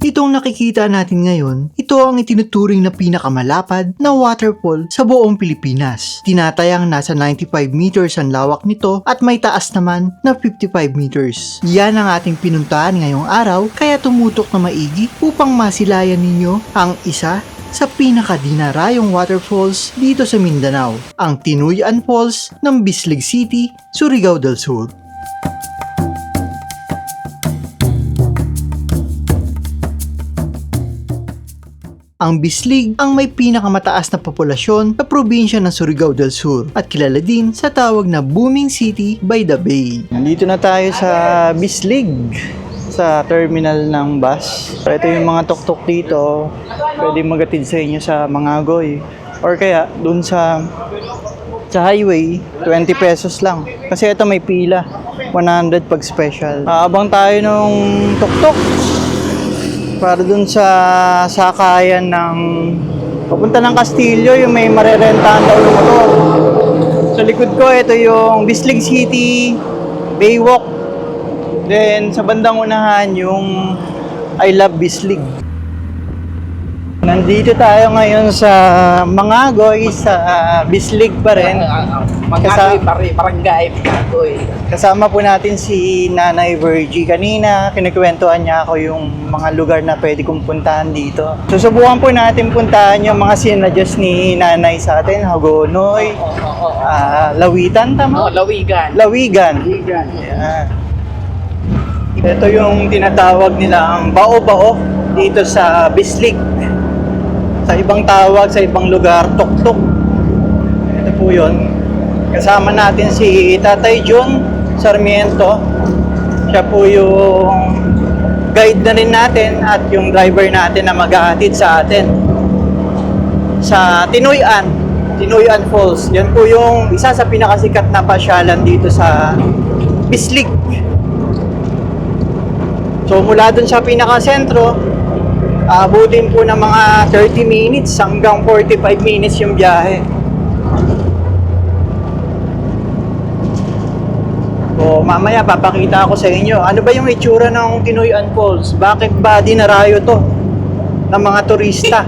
Itong nakikita natin ngayon, ito ang itinuturing na pinakamalapad na waterfall sa buong Pilipinas. Tinatayang nasa 95 meters ang lawak nito at may taas naman na 55 meters. Yan ang ating pinuntahan ngayong araw kaya tumutok na maigi upang masilayan ninyo ang isa sa pinakadinarayong waterfalls dito sa Mindanao, ang Tinuyan Falls ng Bislig City, Surigao del Sur. Ang Bislig ang may pinakamataas na populasyon sa probinsya ng Surigao del Sur at kilala din sa tawag na Booming City by the Bay. Nandito na tayo sa Bislig sa terminal ng bus. So, ito yung mga tuktok dito. Pwede magatid sa inyo sa Mangagoy. Or kaya, dun sa sa highway, 20 pesos lang. Kasi ito may pila. 100 pag special. Aabang tayo nung tuktok para dun sa sakayan ng papunta ng Castillo yung may marerentahan daw ng motor. Sa likod ko, ito yung Bislig City Baywalk. Then sa bandang unahan yung I Love Bislig. Nandito tayo ngayon sa Mangagoy sa Bislig pa rin. Magkakaroy, pare, barangay, Magkakaroy. Kasama po natin si Nanay Virgie. Kanina, kinikwentuhan niya ako yung mga lugar na pwede kong puntahan dito. Susubukan po natin puntahan yung mga sinadjust ni Nanay sa atin. Hagonoy, Oo, oo, oo. ah, Lawitan, Oo, tama? Lawigan. Lawigan. Lawigan. Yan. Ito yung tinatawag nilang bao-bao dito sa Bislig. Sa ibang tawag, sa ibang lugar, tok-tok. Ito po yun. Kasama natin si Tatay John Sarmiento. Siya po yung guide na rin natin at yung driver natin na mag-aatid sa atin. Sa Tinoyan, Tinoyan Falls. Yan po yung isa sa pinakasikat na pasyalan dito sa Bislig. So mula dun sa pinaka-sentro, abutin po ng mga 30 minutes hanggang 45 minutes yung biyahe. So mamaya papakita ako sa inyo, ano ba yung itsura ng Tinoyan Falls? Bakit ba dinarayo to ng mga turista?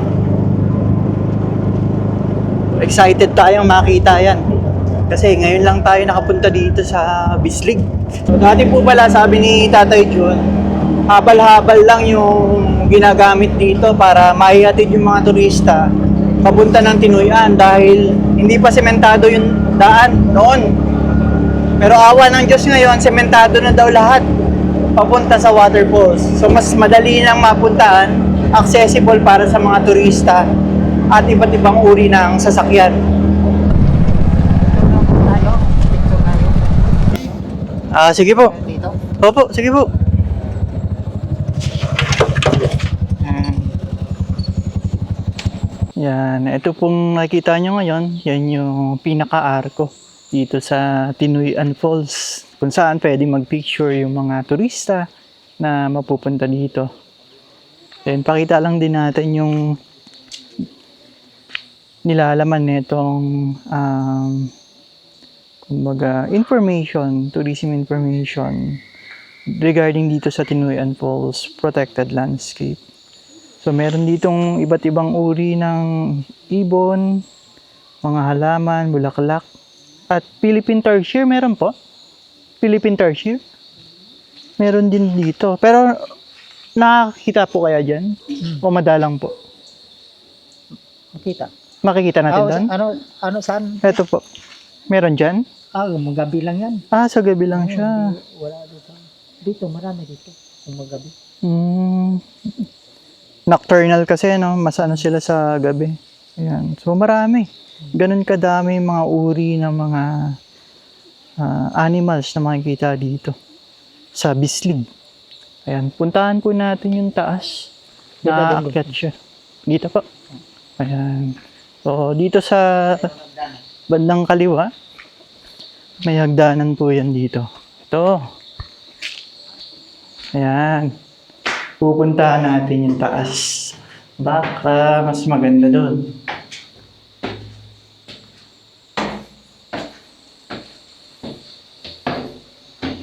Excited tayong makita yan. Kasi ngayon lang tayo nakapunta dito sa Bislig. Dati po pala sabi ni Tatay John, habal-habal lang yung ginagamit dito para maihatid yung mga turista papunta ng Tinuyan dahil hindi pa sementado yung daan noon. Pero awa ng Diyos ngayon, sementado na daw lahat papunta sa waterfalls. So mas madali nang mapuntahan, accessible para sa mga turista at iba't ibang uri ng sasakyan. Picture tayo. Ah, sige po. Dito. Opo, sige po. Yan, ito pong nakikita nyo ngayon, yan yung pinaka-arko dito sa Tinuyan Falls. Kung saan pwede mag-picture yung mga turista na mapupunta dito. Then, pakita lang din natin yung nilalaman nitong um, kumbaga, information, tourism information regarding dito sa Tinuyan Falls Protected Landscape. So, meron ditong iba't ibang uri ng ibon, mga halaman, bulaklak, at Philippine Tarsier, meron po. Philippine Tarsier. Meron din dito. Pero, nakakita po kaya dyan? O madalang po? Makita. Makikita natin Ah, doon? ano, ano, saan? Ito po. Meron dyan? Ah, magabi lang yan. Ah, sa gabi lang siya. Hindi, Wala dito. Dito, marami dito. Yung magabi. Mm. Nocturnal kasi, no? Mas ano sila sa gabi. Ayan. So, marami. Ganun kadami mga uri ng mga ah, animals na makikita dito sa Bislig. Ayan. Puntahan po natin yung taas. Naakyat siya. Dito po. Ayan. So, dito sa bandang kaliwa, may hagdanan po yan dito. Ito. Ayan. Pupuntahan natin yung taas. Baka mas maganda doon.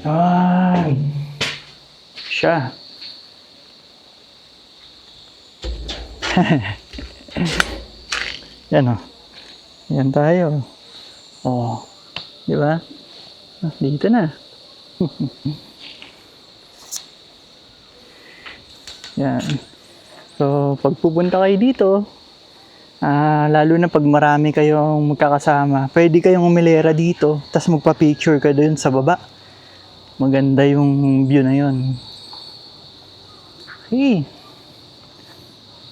Ayan. Siya. Yan o. Yan tayo. Oh. Di ba? Ah, Dito na. Yan. So, pag pupunta kayo dito, ah, lalo na pag marami kayong magkakasama, pwede kayong umilera dito, tapos magpa-picture ka doon sa baba. Maganda yung view na yon. Okay.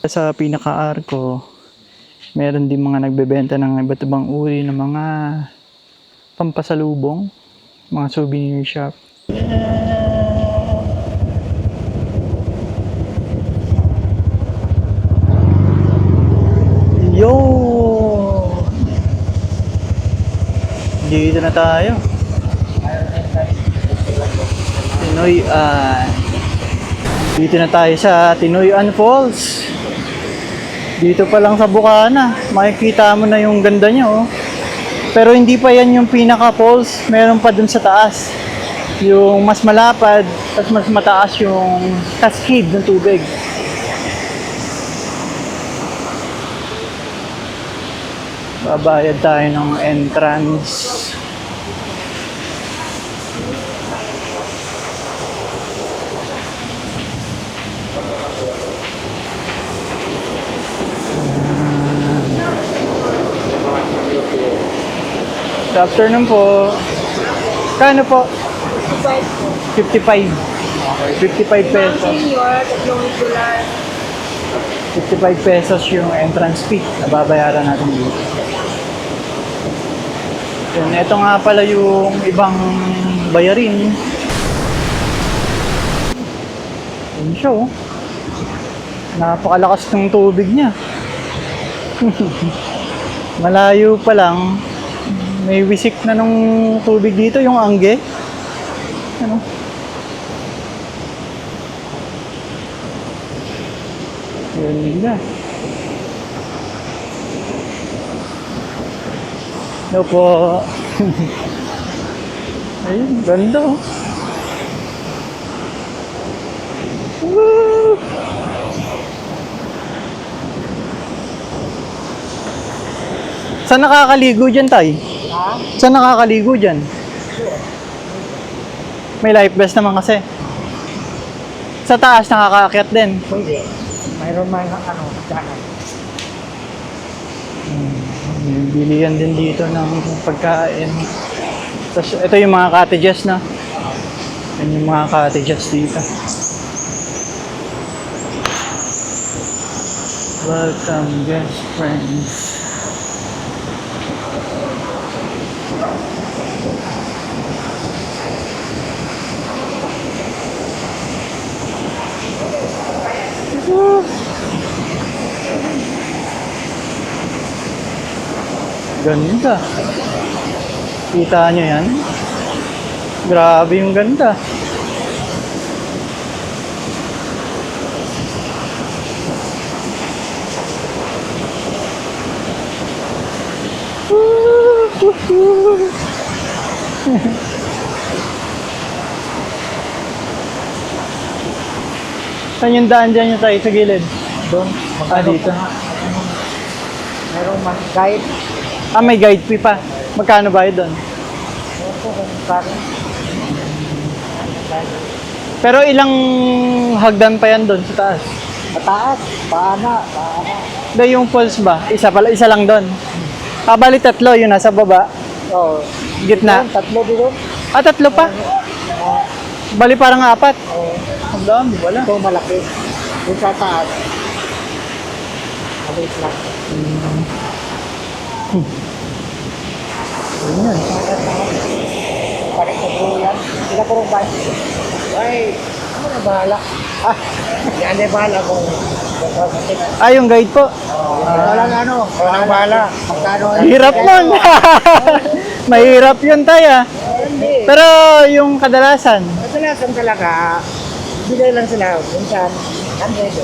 Sa pinaka-arko, meron din mga nagbebenta ng iba't ibang uri ng mga pampasalubong, mga souvenir shop. Yo! Dito na tayo. Tinoyan. Dito na tayo sa Tinoyan Falls. Dito pa lang sa Bukana, makikita mo na yung ganda niya oh. Pero hindi pa yan yung pinaka falls, meron pa dun sa taas. Yung mas malapad, tapos mas mataas yung cascade ng tubig. Babayad tayo ng entrance. Good afternoon po. Kano po? 55. Okay, 55 pesos. Senior, tatlong regular. 55 pesos yung entrance fee na babayaran natin dito. Yun, ito nga pala yung ibang bayarin. Yun siya oh. Napakalakas ng tubig niya. Malayo pa lang, may wisik na nung tubig dito, yung angge. Ano? Yun na. Hello po. Ayun, ganda oh. Woo! Saan nakakaligo dyan, Tay? Saan nakakaligo dyan? May life vest naman kasi. Sa taas nakakaakyat din. Pwede. Mayroon man ano, daanan. May bilihan din dito ng pagkain. Tapos ito yung mga cottages na. Yan yung mga cottages dito. Welcome guest friends. Ganda. Kita nyo yan? Grabe yung ganda. Saan yung daan dyan yung tayo sa gilid? Doon. Ah, dito. Mayroon man guide. Ah, may guide fee pa. Magkano ba yun doon? Pero ilang hagdan pa yan doon sa taas? Mataas. Paana. Paana. Hindi, yung falls ba? Isa pala, isa lang doon. Ah, bali tatlo, yung nasa baba. Oo. Gitna. Doon, tatlo doon. Ah, tatlo pa. Oo. Bali parang apat. Oo. Ang dami, wala. Ito malaki. Doon sa taas. Maliit lang. Ganyan. Parang sa po yan. Sila ko rin ba? Ay, ano na bahala? Ah, yan na bahala kung Ah, yung guide po. Walang ano, walang bahala. Magkano? Hirap nun. Mahirap yun tayo. Hindi. Pero yung kadalasan, Kadalasan talaga, bigay lang sila. Minsan, 100 o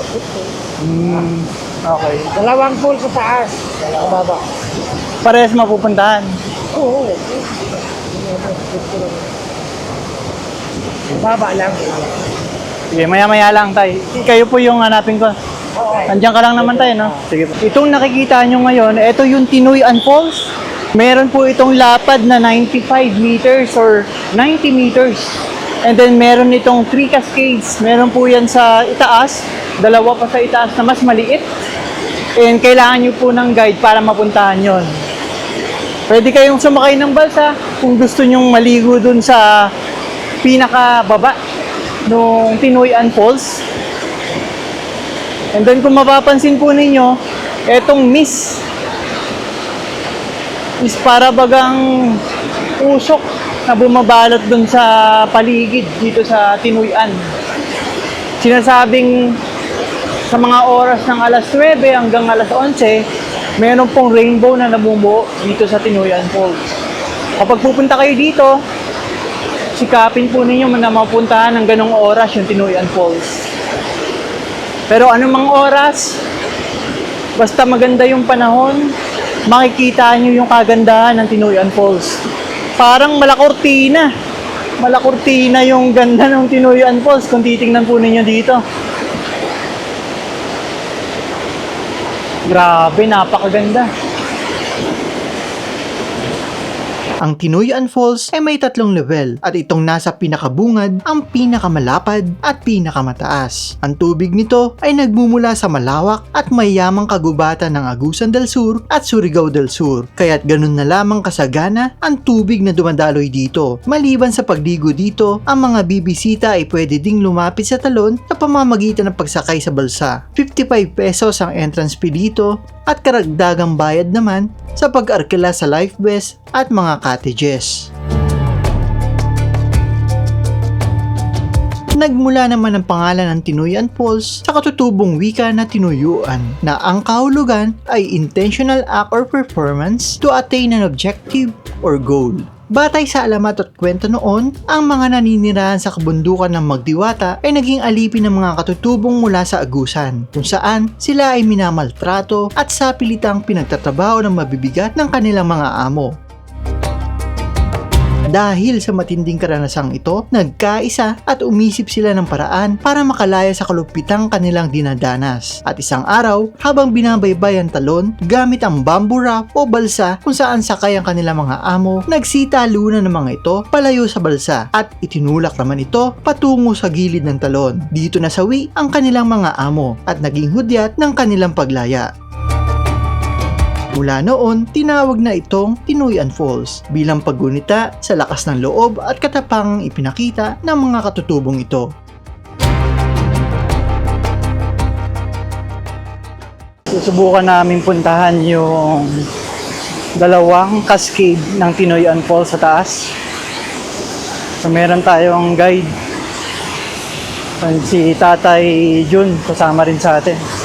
50. hmm, okay. Dalawang pool sa taas. Sa baba. Parehas mapupuntahan. Oo. Baba lang. Sige, maya-maya lang tayo. Kayo po yung hanapin ko. Andiyan ka lang naman tayo, no? Sige po. Itong nakikita nyo ngayon, ito yung Tinuyan Falls. Meron po itong lapad na 95 meters or 90 meters. And then meron itong three cascades. Meron po yan sa itaas. Dalawa pa sa itaas na mas maliit. And kailangan nyo po ng guide para mapuntahan yon. Pwede kayong sumakay ng balsa kung gusto nyong maligo dun sa pinakababa nung Tinuyan Falls. And then kung mapapansin po ninyo, etong mist is para bagang usok na bumabalot dun sa paligid dito sa Tinuyan. Sinasabing sa mga oras ng alas 9 hanggang alas 11, meron pong rainbow na namumuo dito sa Tinuyan Falls. Kapag pupunta kayo dito, sikapin po ninyo na mapuntahan ng ganong oras yung Tinuyan Falls. Pero anumang oras, basta maganda yung panahon, makikita nyo yung kagandahan ng Tinuyan Falls. Parang malakortina. Malakortina yung ganda ng Tinuyan Falls kung titingnan po ninyo dito. Grabe, napakaganda. Ang Tinuyan Falls ay may tatlong level at itong nasa pinakabungad ang pinakamalapad at pinakamataas. Ang tubig nito ay nagmumula sa malawak at mayamang kagubatan ng Agusan del Sur at Surigao del Sur. Kaya't ganun na lamang kasagana ang tubig na dumadaloy dito. Maliban sa pagligo dito, ang mga bibisita ay pwede ding lumapit sa talon sa pamamagitan ng pagsakay sa balsa. 55 pesos ang entrance fee dito at karagdagang bayad naman sa pag-arkila sa life vest at mga cottages. Nagmula naman ang pangalan ng Tinuyan Falls sa katutubong wika na tinuyuan na ang kahulugan ay intentional act or performance to attain an objective or goal. Batay sa alamat at kwento noon, ang mga naninirahan sa kabundukan ng Magdiwata ay naging alipin ng mga katutubong mula sa Agusan, kung saan sila ay minamaltrato at sapilitang pinagtatrabaho ng mabibigat ng kanilang mga amo. Dahil sa matinding karanasang ito, nagkaisa at umisip sila ng paraan para makalaya sa kalupitang kanilang dinadanas. At isang araw, habang binabaybay ang talon, gamit ang bamboo raft o balsa kung saan sakay ang kanilang mga amo, nagsitalunan ng mga ito palayo sa balsa at itinulak naman ito patungo sa gilid ng talon. Dito nasawi ang kanilang mga amo at naging hudyat ng kanilang paglaya. Mula noon, tinawag na itong Tinuyan Falls bilang paggunita sa lakas ng loob at katapangang ipinakita ng mga katutubong ito. Susubukan namin puntahan yung dalawang cascade ng Tinoyan Falls sa taas. So meron tayong guide. Si Tatay Jun kasama rin sa atin.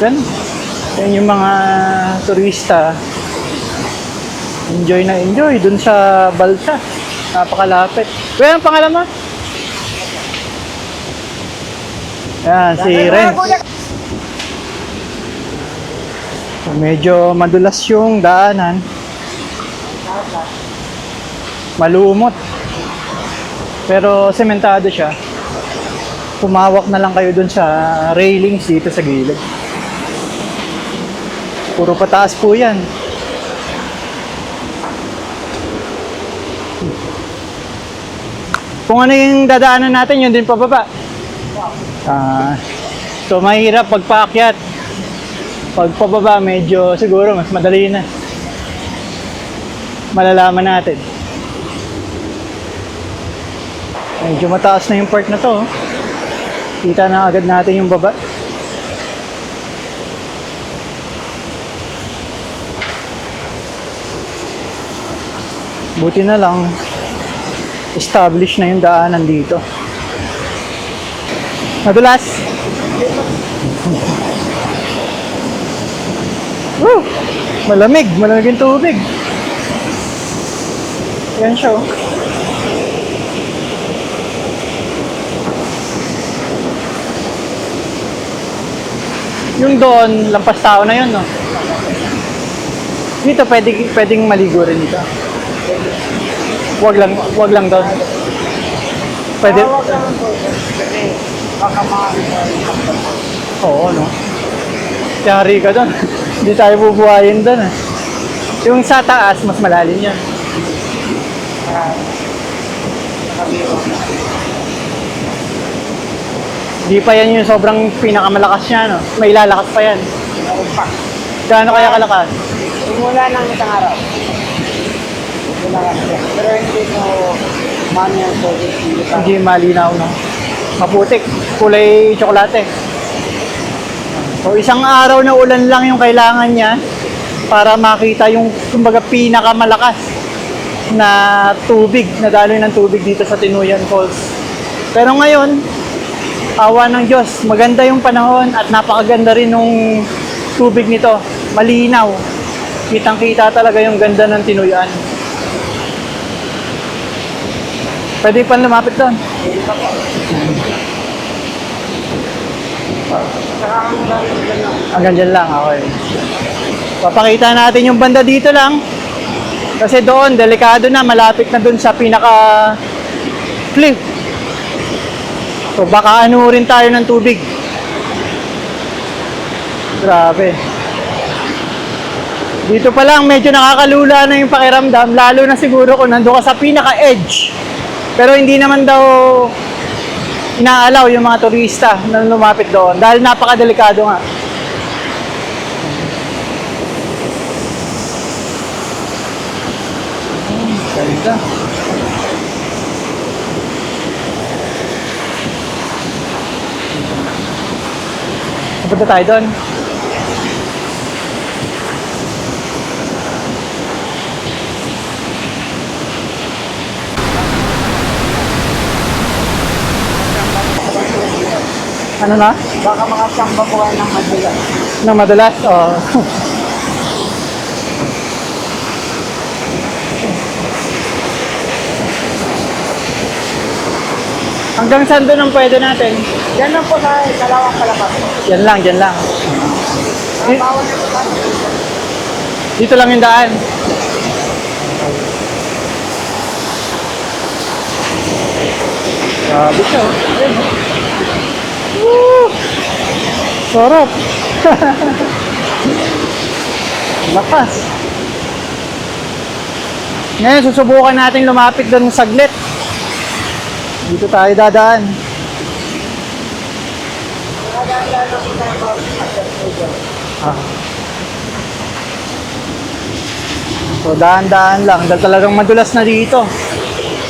Yan. Yan yung mga turista. Enjoy na enjoy dun sa balsa. Napakalapit. Kuya, ang pangalan mo? Yan, si Ren. So, medyo madulas yung daanan. Malumot. Pero sementado siya. Pumawak na lang kayo dun sa railings dito sa gilid. Puro pataas po yan. Kung ano yung dadaanan natin, yun din pababa. Ah, so mahirap pagpaakyat. Pag pababa, medyo siguro mas madali na. Malalaman natin. Medyo mataas na yung part na to. oh. Kita na agad natin yung baba. Buti na lang, established na yung daanan dito. Madulas. Woo! Malamig, malamig yung tubig. Yan siya oh. Yung doon, lampas tao na yun, no? Dito, pwede, pwedeng maligo rin dito. Wag lang, wag lang doon. Pwede. Oo, no? Yari ka doon. Hindi tayo bubuhayin doon eh. Yung sa taas, mas malalim yan. Hindi pa yan yung sobrang pinakamalakas niya, no? May lalakas pa yan. Gaano kaya kalakas? Simula ng isang araw. Pero hindi mano yung tubig. Hindi. Hindi malinaw, no? Maputik. Kulay tsokolate. So, isang araw na ulan lang yung kailangan niya para makita yung, kumbaga, pinakamalakas na tubig, na daloy ng tubig dito sa Tinuyan Falls. Pero ngayon, awa ng Diyos, maganda yung panahon at napakaganda rin nung tubig nito. Malinaw. Kitang-kita talaga yung ganda ng Tinuyan. Pwede pa lumapit doon. Hanggang dyan lang, okay. Papakita natin yung banda dito lang. Kasi doon, delikado na, malapit na doon sa pinaka cliff. So baka ano rin tayo ng tubig. Grabe. Dito pa lang, medyo nakakalula na yung pakiramdam, lalo na siguro kung nandun ka sa pinaka-edge. Pero hindi naman daw inaalaw yung mga turista na lumapit doon dahil napakadelikado nga. Ganda. Punta tayo doon. Ano na? Baka mga siyang buwan ng madula. Nang madalas? Oh. Hanggang saan doon ang pwede natin? Yan lang po sa kalawang kalapas. Yan lang, yan lang. Po Dito lang yung daan. Grabe siya. oh. Ayun, oh. Woo! Sarap. Lakas. Ngayon, susubukan natin lumapit doon saglit. Dito tayo dadaan. Ah. So, daan-daan lang. Dahil talagang madulas na dito.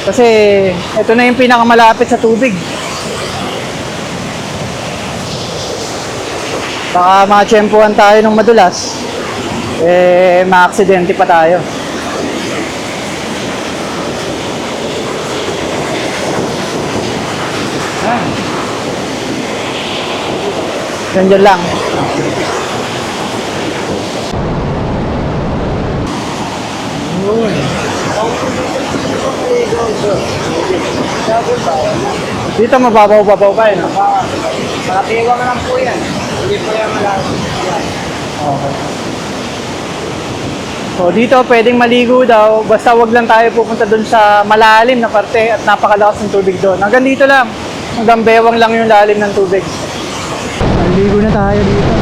Kasi, ito na yung pinakamalapit sa tubig. Baka makachempuhan tayo ng madulas. Eh, maaksidente pa tayo. Ah. Yan dyan lang. Dito mababaw-babaw pa yun. Mga tiwang lang po yan. Hindi po yan malalim. Okay. So dito pwedeng maligo daw, basta wag lang tayo pupunta doon sa malalim na parte at napakalakas ng tubig doon. Hanggang dito lang. Hanggang bewang lang yung lalim ng tubig. Maligo na tayo dito.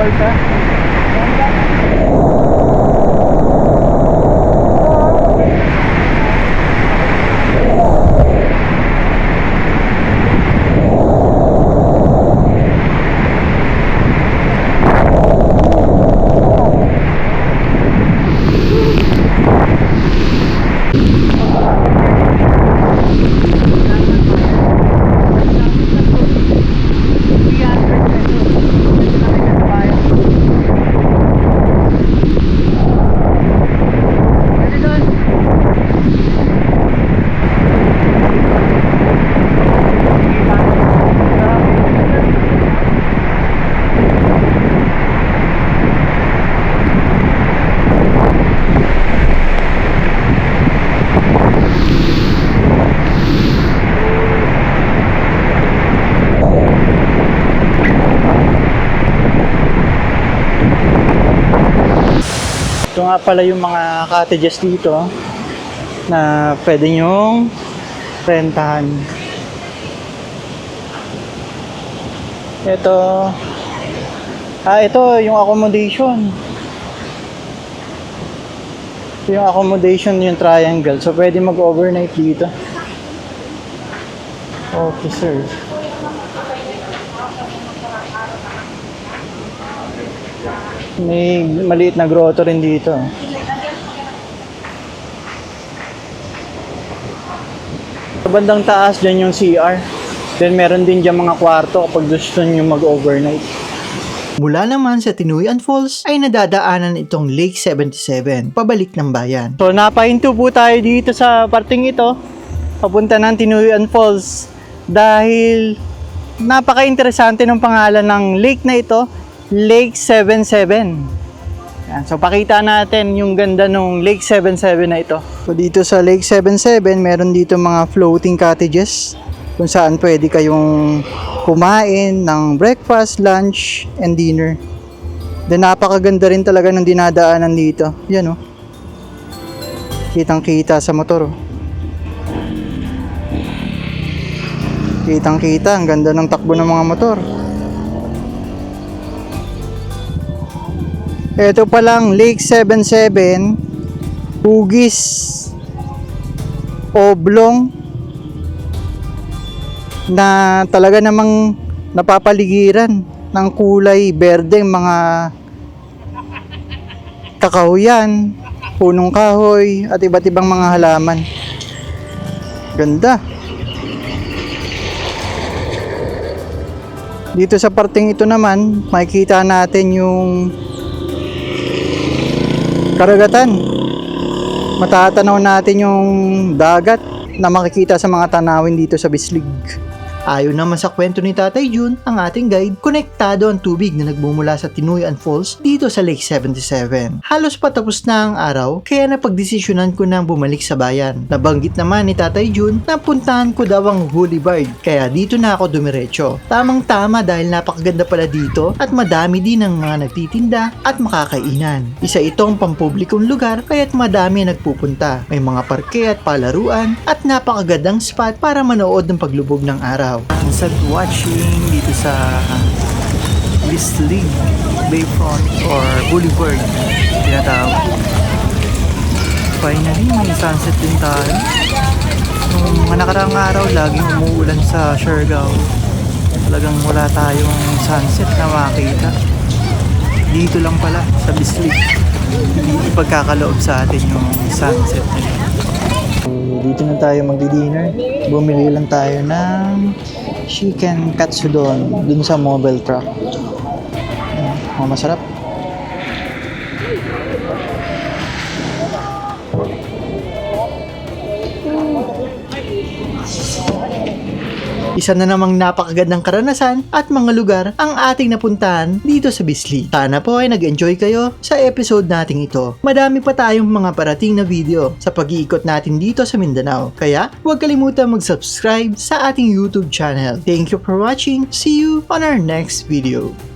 Dun sa balsa. Ito nga pala yung mga cottages dito na pwede nyong rentahan. Ito, ah ito yung accommodation. Ito yung accommodation yung triangle. So pwede mag-overnight dito. Okay sir. May maliit na grotto rin dito. Sa bandang taas dyan yung CR. Then meron din dyan mga kwarto kapag gusto nyo mag-overnight. Mula naman sa Tinuyan Falls ay nadadaanan itong Lake 77 pabalik ng bayan. So napahinto po tayo dito sa parting ito papunta ng Tinuyan Falls dahil napaka-interesante ng pangalan ng lake na ito, Lake 77. Yan. So pakita natin yung ganda ng Lake 77 na ito. So dito sa Lake 77, meron dito mga floating cottages kung saan pwede kayong kumain ng breakfast, lunch, and dinner. Then napakaganda rin talaga ng dinadaanan dito. Yan oh. Kitang kita sa motor oh. Kitang kita, ang ganda ng takbo ng mga motor. Ito pa lang, Lake 77, Hugis, Oblong, na talaga namang napapaligiran ng kulay berde mga kakahuyan, punong kahoy, at iba't ibang mga halaman. Ganda. Dito sa parting ito naman, makikita natin yung karagatan. Matatanaw natin yung dagat na makikita sa mga tanawin dito sa Bislig. Ayon naman sa kwento ni Tatay Jun, ang ating guide, konektado ang tubig na nagmumula sa Tinuyan Falls dito sa Lake 77. Halos patapos na ang araw, kaya napagdesisyonan ko nang bumalik sa bayan. Nabanggit naman ni Tatay Jun na puntahan ko daw ang Boulevard, kaya dito na ako dumiretso. Tamang tama dahil napakaganda pala dito at madami din ang mga nagtitinda at makakainan. Isa itong pampublikong lugar kaya't madami nagpupunta. May mga parke at palaruan at napakagandang spot para manood ng paglubog ng araw. Sunset watching dito sa Bislig Bayfront or Boulevard tinatawag. Finally, may sunset din tayo. Nung mga nakaraang araw, laging umuulan sa Siargao. Talagang wala tayong sunset na makita. Dito lang pala, sa Bislig. Hindi ipagkakaloob sa atin yung sunset yun. Dito na tayo magdi-dinner. Bumili lang tayo ng chicken katsudon dun sa mobile truck. Mga masarap. Isa na namang napakagandang karanasan at mga lugar ang ating napuntahan dito sa Bisli. Sana po ay nag-enjoy kayo sa episode nating ito. Madami pa tayong mga parating na video sa pag-iikot natin dito sa Mindanao. Kaya huwag kalimutan mag-subscribe sa ating YouTube channel. Thank you for watching. See you on our next video.